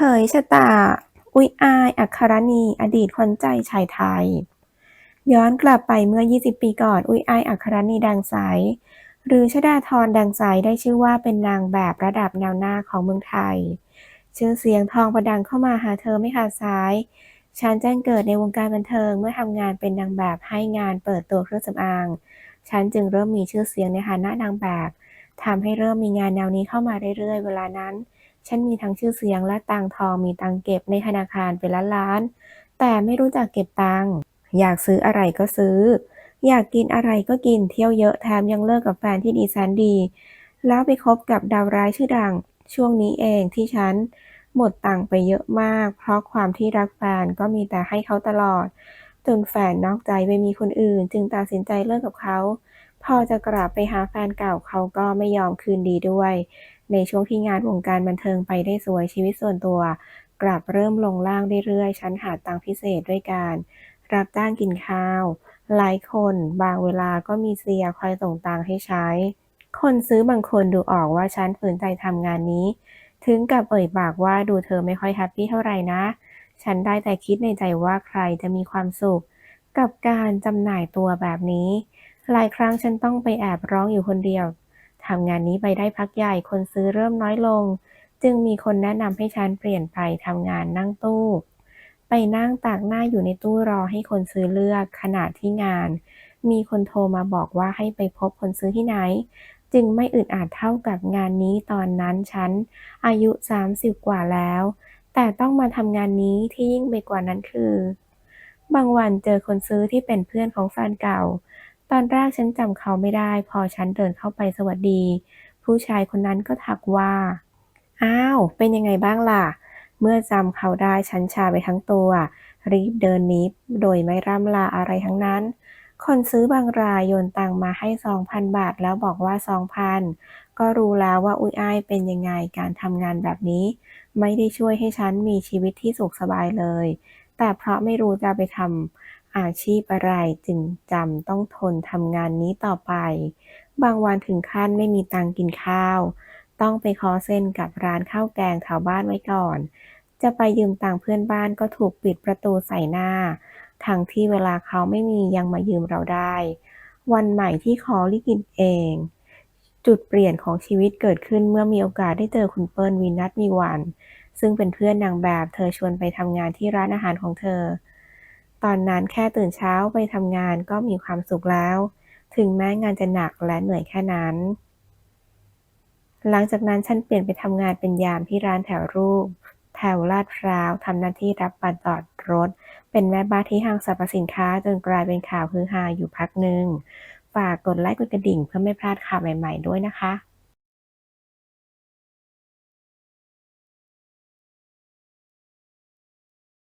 เผยชะตา อุยอายอัครณี อดีตขวัญใจชายไทย ย้อนกลับไปเมื่อ 20 ปีก่อน อุยอายอัครณีแดงใส หรือชฎาธรแดงใสได้ชื่อว่าเป็นนางแบบระดับแนวหน้าของเมืองไทย ชื่อเสียงทองประดังเข้ามาหาเธอไม่ขาดสาย ฉันแจ้งเกิดในวงการบันเทิงเมื่อทำงานเป็นนางแบบให้งานเปิดตัวเครื่องสำอาง ฉันจึงเริ่มมีชื่อเสียงในฐานะนางแบบทำให้เริ่มมีงานแนวนี้เข้ามาเรื่อยๆ เวลานั้น ฉันมีทั้งชื่อเสียงและตังทองมีตังเก็บในธนาคารเป็นล้านๆแต่ไม่รู้จักเก็บตังอยากซื้ออะไรก็ซื้อ อยากกินอะไรก็กินเที่ยวเยอะแถมยังเลิกกับแฟนที่ดีแสนดี แล้วไปคบกับดาวร้ายชื่อดัง ช่วงนี้เองที่ฉันหมดตังไปเยอะมาก เพราะความที่รักแฟนก็มีแต่ให้เขาตลอด จนแฟนนอกใจไปมีคนอื่น จึงตัดสินใจเลิกกับเขา พอจะกลับไปหาแฟนเก่าเขาก็ไม่ยอมคืนดีด้วย ในช่วงที่งานวงการบันเทิงไปได้สวยชีวิตส่วนตัว กลับเริ่มลงล่างเรื่อยๆฉันหาตังพิเศษด้วยการ รับจ้างกินข้าว หลายคนบางเวลาก็มีเสียคอยส่งตังให้ใช้ คนซื้อบางคนดูออกว่าฉันฝืนใจทำงานนี้ ถึงกับเอ่ยปากว่าดูเธอไม่ค่อยแฮปปี้เท่าไหร่นะ ฉันได้แต่คิดในใจว่าใครจะมีความสุข กับการจำหน่ายตัวแบบนี้ หลายครั้งฉันต้องไปแอบร้องอยู่คนเดียว ทำงานนี้ไปได้พักใหญ่คนซื้อเริ่มน้อยลง จึงมีคนแนะนำให้ฉันเปลี่ยนไปทำงานนั่งตู้ ไปนั่งตากหน้าอยู่ในตู้รอให้คนซื้อเลือกขณะที่งาน มีคนโทรมาบอกว่าให้ไปพบคนซื้อที่ไหน จึงไม่อึดอัดเท่ากับงานนี้ตอนนั้นฉัน อายุ 30 กว่าแล้ว แต่ต้องมาทำงานนี้ที่ยิ่งไปกว่านั้นคือ บางวันเจอคนซื้อที่เป็นเพื่อนของแฟนเก่า ตอนแรกฉันจำเขาไม่ได้ พอฉันเดินเข้าไปสวัสดี ผู้ชายคนนั้นก็ทักว่า อ้าว เป็นยังไงบ้างล่ะ เมื่อจำเขาได้ฉันชาไปทั้งตัว รีบเดินนีโดยไม่ร่ำลาอะไรทั้งนั้น คนซื้อบางรายโยนตังมาให้2,000บาทแล้วบอกว่า2,000ก็รู้แล้วว่าอุ๊ยอ้ายเป็นยังไงการทำงานแบบนี้ ไม่ได้ช่วยให้ฉันมีชีวิตที่สุขสบายเลย แต่เพราะไม่รู้จะไปทำ อาชีพอะไรจึงจำต้องทนทำงานนี้ต่อไป บางวันถึงขั้นไม่มีตังกินข้าว ต้องไปขอเซ็นกับร้านข้าวแกงแถวบ้านไว้ก่อน จะไปยืมตังเพื่อนบ้านก็ถูกปิดประตูใส่หน้า ทั้งที่เวลาเขาไม่มียังมายืมเราได้ วันใหม่ที่ขอลิขิตเอง จุดเปลี่ยนของชีวิตเกิดขึ้นเมื่อมีโอกาสได้เจอคุณเปิ้ลวีนัสมีวัน ซึ่งเป็นเพื่อนนางแบบ เธอชวนไปทำงานที่ร้านอาหารของเธอ ตอนนั้นแค่ตื่นเช้าไปทำงานก็มีความสุขแล้ว ถึงแม้งานจะหนักและเหนื่อยแค่นั้น หลังจากนั้นฉันเปลี่ยนไปทำงานเป็นยามที่ร้านแถวรูป แถวลาดพร้าวทำหน้าที่รับบัตรจอดรถ เป็นแม่บ้านที่ห้างสรรพสินค้าจนกลายเป็นข่าวฮือฮาอยู่พักหนึ่ง ฝากกดไลค์กดกระดิ่งเพื่อไม่พลาดข่าวใหม่ ๆ ด้วยนะคะ